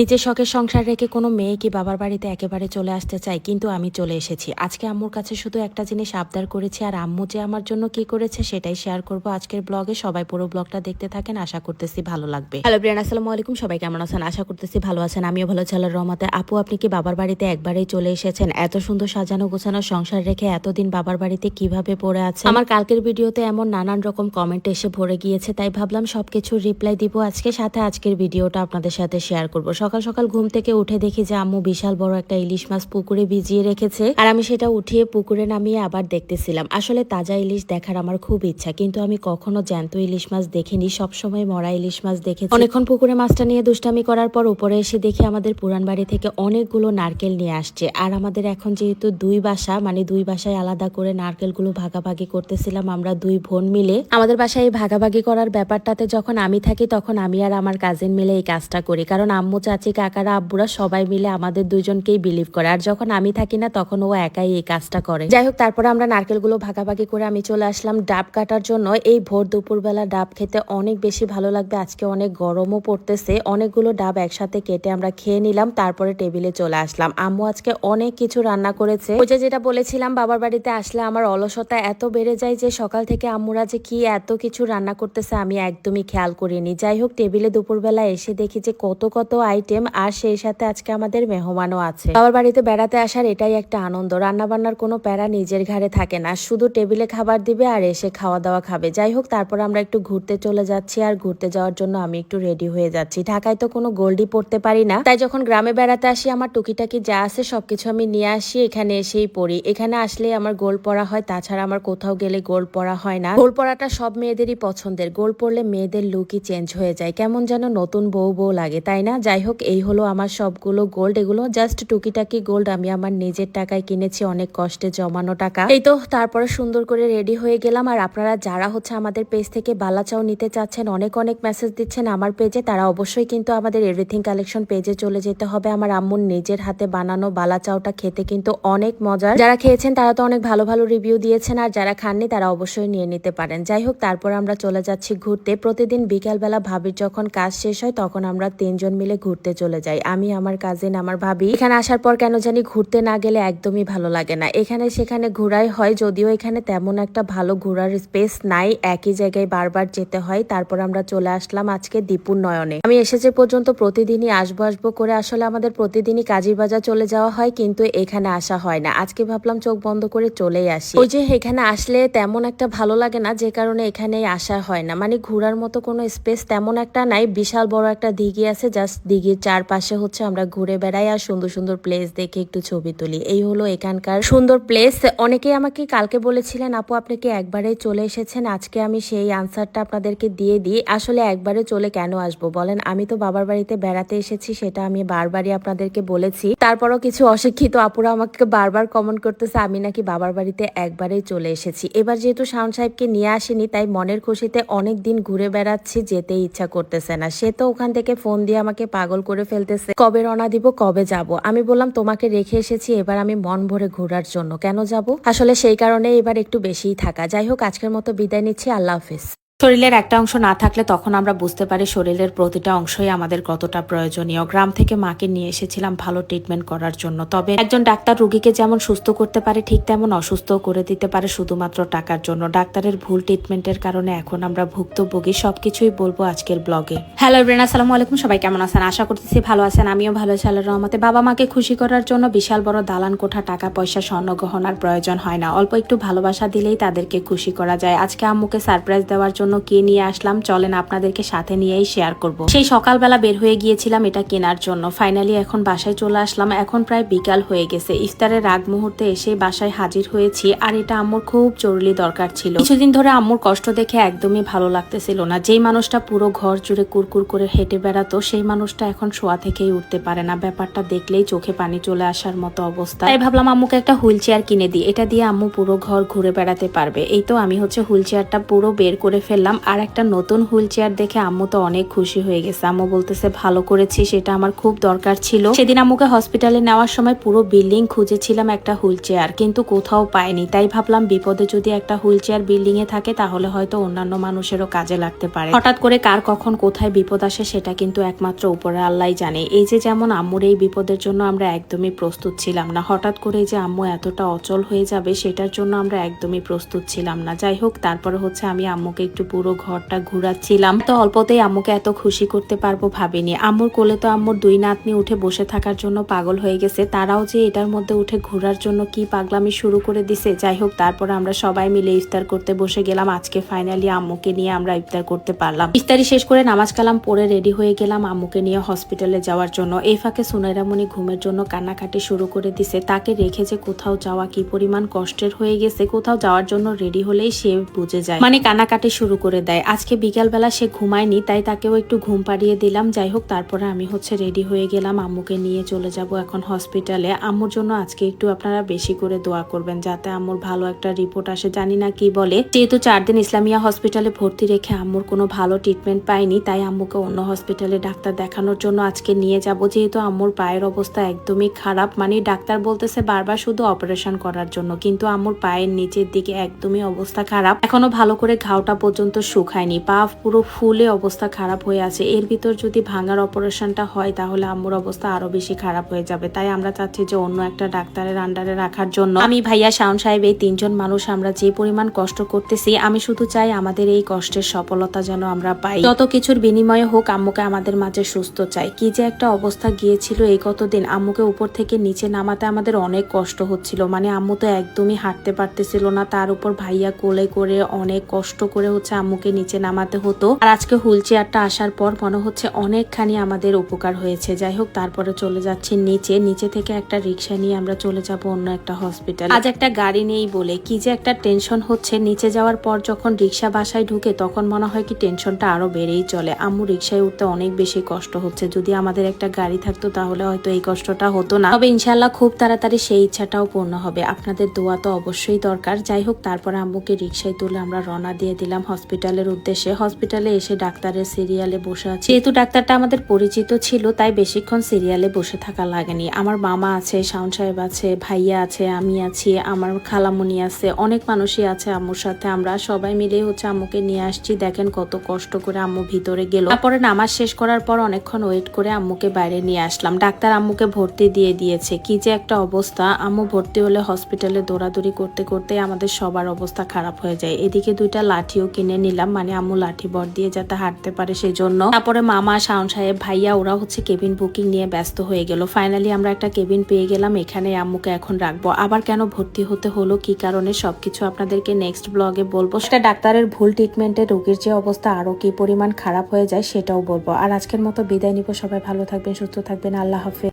নিজের শখের সংসার রেখে কোনো মেয়ে কি বাবার বাড়িতে একেবারে চলে আসতে চায়? কিন্তু আমি চলে এসেছি। আজকে আম্মুর কাছে শুধু একটা জিনিস আবদার করেছি আর আম্মু যে আমার জন্য কি করেছে সেটাই শেয়ার করব আজকের ব্লগে সবাই পুরো ব্লগটা দেখতে থাকেন আশা করতেছি ভালো লাগবে। হ্যালো ব্রিয়ান আসসালামু আলাইকুম সবাই কেমন আছেন? আশা করতেছি ভালো আছেন আমিও ভালো ছেলের রহমতে। আপু আপনি কি বাবার বাড়িতে একবারেই চলে এসেছেন? এত সুন্দর সাজানো গোছানো সংসার রেখে এতদিন বাবার বাড়িতে কীভাবে পড়ে আছে আমার কালকের ভিডিওতে এমন নানান রকম কমেন্ট এসে ভরে গিয়েছে তাই ভাবলাম সবকিছু রিপ্লাই দিব আজকে। সাথে আজকের ভিডিওটা আপনাদের সাথে শেয়ার করব। সকাল সকাল ঘুম থেকে উঠে দেখি যে আম্মু বিশাল বড় একটা ইলিশ মাছ পুকুরে ভিজিয়ে রেখেছে। আর আমি সেটা উঠিয়ে পুকুরে নামিয়ে আবার দেখতেছিলাম। আসলে তাজা ইলিশ দেখার আমার খুব ইচ্ছা, কিন্তু আমি কখনো জ্যান্ত ইলিশ মাছ দেখিনি, সবসময় মরা ইলিশ মাছ দেখেছি। অনেকক্ষণ পুকুরে মাছটা নিয়ে দুষ্টামি করার পর উপরে এসে দেখি আমাদের পুরান বাড়ি থেকে অনেকগুলো নারকেল নিয়ে আসছে। আর আমাদের এখন যেহেতু দুই বাসা মানে দুই বাসায় আলাদা করে নারকেলগুলো ভাগাভাগি করতেছিলাম আমরা দুই বোন মিলে, আমাদের বাসায় এই ভাগাভাগি করার ব্যাপারটাতে যখন আমি থাকি তখন আমি আর আমার কাজিন মিলে এই কাজটা করি। কারণ আম্মু চাচি, কাকারা, আব্বুরা সবাই মিলে আমাদের দুজনকেই বিলিভ করে। আর যখন আমি থাকি না, তখন ও একাই এই কাজটা করে। যাই হোক, তারপরে আমরা নারকেলগুলো ভাগাভাগি করে আমি চলে আসলাম ডাব কাটার জন্য। এই ভোর দুপুরবেলা ডাব খেতে অনেক বেশি ভালো লাগবে। আজকে অনেক গরমও পড়তেছে। অনেকগুলো ডাব একসাথে কেটে আমরা খেয়ে নিলাম, তারপরে টেবিলে চলে আসলাম। আম্মু আজকে অনেক কিছু রান্না করেছে। ওই যে যেটা বলেছিলাম, বাবার বাড়িতে আসলে আমার অলসতা এত বেড়ে যায় যে সকাল থেকে আম্মুরা যে কি এত কিছু রান্না করতেছে, আমি একদমই খেয়াল করিনি। যাই হোক টেবিলে দুপুরবেলা এসে দেখি যে কত কত আইটেম আর সেই সাথে আজকে আমাদের মেহমানও আছে। বাবার বাড়িতে বেড়াতে আসার এটাই একটা আনন্দ। রান্না বান্নার কোনো প্যারা নিজের ঘাড়ে থাকে না। শুধু টেবিলে খাবার দিবে আর এসে খাওয়া দাওয়া খাবে। যাই হোক, তারপর আমরা একটু ঘুরতে চলে যাচ্ছি আর ঘুরতে যাওয়ার জন্য আমি একটু রেডি হয়ে যাচ্ছি। ঢাকায় তো কোনো গোল্ডই পড়তে পারি না। তাই যখন গ্রামে বেড়াতে আসি, আমার টুকিটাকি যা আছে সবকিছু আমি নিয়ে আসি, এখানে এসেই পড়ি। এখানে আসলে আমার গোল পরা হয়, তাছাড়া আমার কোথাও গেলে গোল পরা হয় না। গোল পরাটা সব মেয়েদেরই পছন্দের। গোল পরলে মেয়েদের লুকই চেঞ্জ হয়ে যায়। কেমন যেন নতুন বউ বউ লাগে, তাই না? যাই হোক এই হলো আমার সবগুলো গোল্ড এগুলো জাস্ট টুকিটাকি গোল্ড আমি আমার নিজের টাকায় কিনেছি, অনেক কষ্টে জমানো টাকা। এই তো, তারপরে সুন্দর করে রেডি হয়ে গেলাম। আর আপনারা যারা হচ্ছে আমাদের পেজ থেকে বালাচাও নিতে চাচ্ছেন, অনেক অনেক মেসেজ দিচ্ছেন আমার পেজে তারা অবশ্যই কিন্তু আমাদের এভরিথিং কালেকশন পেজে চলে যেতে হবে। আমার আম্মুর নিজের হাতে বানানো বালাচাওটা খেতে কিন্তু অনেক মজার। যারা খেয়েছেন, তারা তো অনেক ভালো ভালো রিভিউ দিয়েছেন। আর যারা খাননি, তারা অবশ্যই নিয়ে নিতে পারেন। যাই হোক, তারপর আমরা চলে যাচ্ছি ঘুরতে। প্রতিদিন বিকালবেলা ভাবির যখন কাজ শেষ হয়, তখন আমরা তিনজন মিলে ঘুরতে চলে যাই। আমি, আমার কাজিন আমার ভাবি এখানে আসার পর কেন জানি ঘুরতে না গেলে একদমই ভালো লাগে না। এখানে সেখানে ঘোরাই হয়, যদিও এখানে তেমন একটা ভালো ঘোরার স্পেস নাই। একই জায়গায় বারবার যেতে হয়। তারপর আমরা চলে আসলাম আজকে দীপুর নয়নে। আমি এসেছে পর্যন্ত প্রতিদিনই আসব আসব করে আসলে আমাদের প্রতিদিনই কাজীর বাজার চলে যাওয়া হয়, কিন্তু এখানে আসা হয় না। আজকে ভাবলাম চোখ বন্ধ করে চলেই আসি। ওই যে এখানে আসলে তেমন একটা ভালো লাগে না, যে কারণে এখানে আসা হয় না। মানে ঘোরার মতো কোনো স্পেস তেমন একটা নাই। বিশাল বড় একটা দিঘি আছে জাস্ট দিঘির চারপাশে হচ্ছে আমরা ঘুরে বেড়াই আর সুন্দর সুন্দর প্লেস দেখে একটু ছবি তুলি। এই হলো এখানকার সুন্দর প্লেস অনেকেই আমাকে কালকে বলেছিলেন, আপু, আপনি কি একবারে চলে এসেছেন? আজকে আমি সেই আনসারটা আপনাদেরকে দিয়ে দিই। আসলে একবারে চলে কেন আসব বলেন? আমি তো বাবার বাড়িতে বেড়াতে এসেছি, সেটা আমি বারবারই আপনাদেরকে বলেছি। তারপরও কিছু অশিক্ষিত আপুরা আমাকে বারবার কমেন্ট করতেছে, আমি নাকি বাবার বাড়িতে একবারেই চলে এসেছি। এবার যেহেতু শাওন সাহেবকে নিয়ে আসেনি, তাই মনের খুশিতে অনেক দিন ঘুরে বেড়াচ্ছি যেতে ইচ্ছা করতেছে না। সে তো ওখান থেকে ফোন দিয়ে আমাকে পাগল করে ফেলতেছে। কবে রওনা দিব, কবে যাব? আমি বললাম, তোমাকে রেখে এসেছি, এবার আমি মন ভরে ঘোরার জন্য। কেন যাব? আসলে সেই কারণে এবার একটু বেশিই থাকা। যাই হোক, আজকের মতো বিদায় নিচ্ছি। আল্লাহ হাফিজ। শরীরের একটা অংশ না থাকলে তখন আমরা বুঝতে পারি শরীরের প্রতিটা অংশই আমাদের কতটা প্রয়োজনীয়। গ্রাম থেকে মাকে নিয়ে এসেছিলাম ভালো ট্রিটমেন্ট করার জন্য। তবে একজন ডাক্তার রুগীকে যেমন সুস্থ করতে পারে, ঠিক তেমন অসুস্থ করে দিতে পারে শুধুমাত্র টাকার জন্য। ডাক্তারের ভুল ট্রিটমেন্টের কারণে এখন আমরা ভুক্তভোগী, সবকিছুই বলব আজকের ব্লগে হ্যালো ব্রেন আসসালামু আলাইকুম। সবাই কেমন আছেন? আশা করতেছি ভালো আছেন। আমিও ভালো আছি আল্লাহর রহমতে। বাবা মাকে খুশি করার জন্য বিশাল বড় দালান কোঠা, টাকা পয়সা, স্বর্ণ গহনার প্রয়োজন হয় না। অল্প একটু ভালোবাসা দিলেই তাদেরকে খুশি করা যায়। আজকে আম্মুকে সারপ্রাইজ দেওয়ার জন্য কি নিয়ে আসলাম, চলেন আপনাদেরকে সাথে নিয়েই শেয়ার করব। সেই সকালবেলা বের হয়ে গিয়েছিলাম এটা কেনার জন্য। ফাইনালি এখন বাসায় চলে আসলাম, এখন প্রায় বিকাল হয়ে গেছে। ইফতারের আগ মুহূর্তে এসে বাসায় হাজির হয়েছি, আর এটা আম্মুর খুব জরুরি দরকার ছিল। কিছুদিন ধরে আম্মুর কষ্ট দেখে একদমই ভালো লাগতেছিল না। যেই মানুষটা পুরো ঘর জুড়ে কুরকুর করে হেঁটে বেড়াতো, সেই মানুষটা এখন শোয়া থেকেই উঠতে পারে না। ব্যাপারটা দেখলেই চোখে পানি চলে আসার মতো অবস্থা। তাই ভাবলাম আম্মুকে একটা হুইল চেয়ার কিনে দিই। এটা দিয়ে আম্মু পুরো ঘর ঘুরে বেড়াতে পারবে। এই তো আমি হচ্ছে হুইল চেয়ারটা পুরো বের করে ফেলে ফেললাম। আর একটা নতুন হুইল চেয়ার দেখে আম্মু তো অনেক খুশি হয়ে গেছে। আম্মু বলতেছে, ভালো করেছি, সেটা আমার খুব দরকার ছিল। সেদিন আম্মুকে হসপিটালে নেওয়ার সময় পুরো বিল্ডিং খুঁজেছিলাম একটা হুইল চেয়ার, কিন্তু কোথাও পাইনি। তাই ভাবলাম বিপদে যদি একটা হুইল চেয়ার বিল্ডিং এ থাকে, তাহলে হয়তো অন্যান্য মানুষেরও কাজে লাগতে পারে। হঠাৎ করে কার কখন কোথায় বিপদ আসে, সেটা কিন্তু একমাত্র উপরে আল্লাহ জানে। এই যে যেমন আম্মুর এই বিপদের জন্য আমরা একদমই প্রস্তুত ছিলাম না, হঠাৎ করে যে আম্মু এতটা অচল হয়ে যাবে, সেটার জন্য আমরা একদমই প্রস্তুত ছিলাম না। যাই হোক, তারপরে হচ্ছে আমি আম্মুকে একটু পুরো ঘরটা ঘুরাচ্ছিলাম। তো অল্পতেই আম্মুকে এত খুশি করতে পারব ভাবিনি। আম্মুর কোলে তো আম্মুর দুই নাতনি উঠে বসে থাকার জন্য পাগল হয়ে গেছে। তারাও যে এটার মধ্যে উঠে ঘোরার জন্য কি পাগলামি শুরু করে দিছে, যাই হোক, তারপর আমরা সবাই মিলে ইফতার করতে বসে গেলাম। আজকে ফাইনালি আম্মুকে নিয়ে আমরা ইফতার করতে পারলাম। ইফতারি শেষ করে নামাজ কালাম পরে রেডি হয়ে গেলাম আম্মুকে নিয়ে হসপিটালে যাওয়ার জন্য। এই ফাঁকে সুনাইরামণি ঘুমের জন্য কান্নাকাটি শুরু করে দিছে। তাকে রেখে যে কোথাও যাওয়া কি পরিমাণ কষ্টের হয়ে গেছে, কোথাও যাওয়ার জন্য রেডি হলেই সে বুঝে যায়। মানে কান্নাকাটি শুরু করে দেয়। আজকে বিকালবেলা সে ঘুমায়নি, তাই তাকেও একটু ঘুম পাড়িয়ে দিলাম। যাই হোক, তারপরে আমি হচ্ছে রেডি হয়ে গেলাম, আম্মুকে নিয়ে চলে যাব এখন হসপিটালে। আম্মুর জন্য আজকে একটু আপনারা বেশি করে দোয়া করবেন, যাতে আম্মুর ভালো একটা রিপোর্ট আসে। জানি না কি বলে। যেহেতু চার দিন ইসলামিয়া হসপিটালে ভর্তি রেখে আম্মুর কোনো ভালো ট্রিটমেন্ট পাইনি, তাই আম্মুকে অন্য হসপিটালে ডাক্তার দেখানোর জন্য আজকে নিয়ে যাব। যেহেতু আম্মুর পায়ের অবস্থা একদমই খারাপ মানে ডাক্তার বলতেছে বারবার শুধু অপারেশন করার জন্য, কিন্তু আম্মুর পায়ের নিচের দিকে একদমই অবস্থা খারাপ। এখনও ভালো করে ঘাওটা পর্যন্ত শুকায়নি। পা পুরো ফুলে অবস্থা খারাপ হয়ে আছে। এর ভিতর যদি ভাঙার অপারেশনটা হয়, তাহলে আম্মুর অবস্থা আরও বেশি খারাপ হয়ে যাবে। তাই আমরা চাচ্ছি যে অন্য একটা ডাক্তারের আন্ডারে রাখার জন্য। আমি ভাইয়া শাওন সাহেব, এই তিনজন মানুষ আমরা যে পরিমাণ কষ্ট করতেছি, আমি শুধু চাই আমাদের এই কষ্টের সফলতা যেন আমরা পাই। যত কিছুর বিনিময়ে হোক, আম্মুকে আমাদের মাঝে সুস্থ চাই। কি যে একটা অবস্থা গিয়েছিল এই কতদিন, আম্মুকে উপর থেকে নিচে নামাতে আমাদের অনেক কষ্ট হচ্ছিল। মানে আম্মু তো একদমই হাঁটতে পারতেছিল না। তার উপর ভাইয়া কোলে করে অনেক কষ্ট করে হচ্ছে আম্মুকে নিচে নামাতে হতো। আর আজকে হুইল চেয়ারটা আসার পর মনে হচ্ছে অনেকখানি আমাদের উপকার হয়েছে। যাই হোক, তারপরে চলে যাচ্ছি নিচে। নিচে থেকে একটা রিক্সা নিয়ে আমরা চলে যাব অন্য একটা হসপিটাল আজ একটা গাড়ি নেই বলে কি যে একটা টেনশন হচ্ছে। নিচে যাওয়ার পর যখন রিক্সা বাসায় ঢুকে তখন মনে হয় কি টেনশনটা আরও বেড়েই চলে। আম্মু রিক্সায় উঠতে অনেক বেশি কষ্ট হচ্ছে। যদি আমাদের একটা গাড়ি থাকতো তাহলে হয়তো এই কষ্টটা হতো না। তবে ইনশাল্লাহ খুব তাড়াতাড়ি সেই ইচ্ছাটাও পূর্ণ হবে। আপনাদের দোয়া তো অবশ্যই দরকার। যাই হোক, তারপরে আম্মুকে রিক্সায় তুলে আমরা রওনা দিয়ে দিলাম হসপিটালের উদ্দেশ্যে হসপিটালে এসে ডাক্তারের সিরিয়ালে বসে আছি। যেহেতু ডাক্তারটা আমাদের পরিচিত ছিল, তাই বেশিক্ষণ সিরিয়ালে বসে থাকা লাগেনি। আমার মামা আছে, শাওন সাহেব আছে, ভাইয়া আছে, আমি আছি, আমার খালামুনি আছে, অনেক মানুষই আছে আম্মুর সাথে। আমরা সবাই মিলে হচ্ছে আম্মুকে নিয়ে আসছি। দেখেন কত কষ্ট করে আম্মু ভিতরে গেল। তারপরে নামাজ শেষ করার পর অনেকক্ষণ ওয়েট করে আম্মুকে বাইরে নিয়ে আসলাম। ডাক্তার আম্মুকে ভর্তি দিয়ে দিয়েছে। কি যে একটা অবস্থা। আম্মু ভর্তি হলে হসপিটালে দৌড়াদৌড়ি করতে করতে আমাদের সবার অবস্থা খারাপ হয়ে যায়। এদিকে দুইটা লাঠিও কিনে নিলাম। মানে আম্মু লাঠি বর দিয়ে যাতে হাঁটতে পারে সেই জন্য তারপরে মামা, শাওন সাহেব, ভাইয়া, ওরা হচ্ছে কেবিন বুকিং নিয়ে ব্যস্ত হয়ে গেল। ফাইনালি আমরা একটা কেবিন পেয়ে গেলাম। এখানে আম্মুকে এখন রাখব। আবার কেন ভর্তি হতে হলো, কি কারণে সবকিছু আপনাদেরকে নেক্সট ব্লগে বলব। সেটা ডাক্তারের ভুল ট্রিটমেন্টে রোগীর যে অবস্থা, আরও কি পরিমাণ খারাপ হয়ে যায় সেটাও বলব। আর আজকের মতো বিদায় নিব। সবাই ভালো থাকবেন, সুস্থ থাকবেন। আল্লাহ হাফেজ।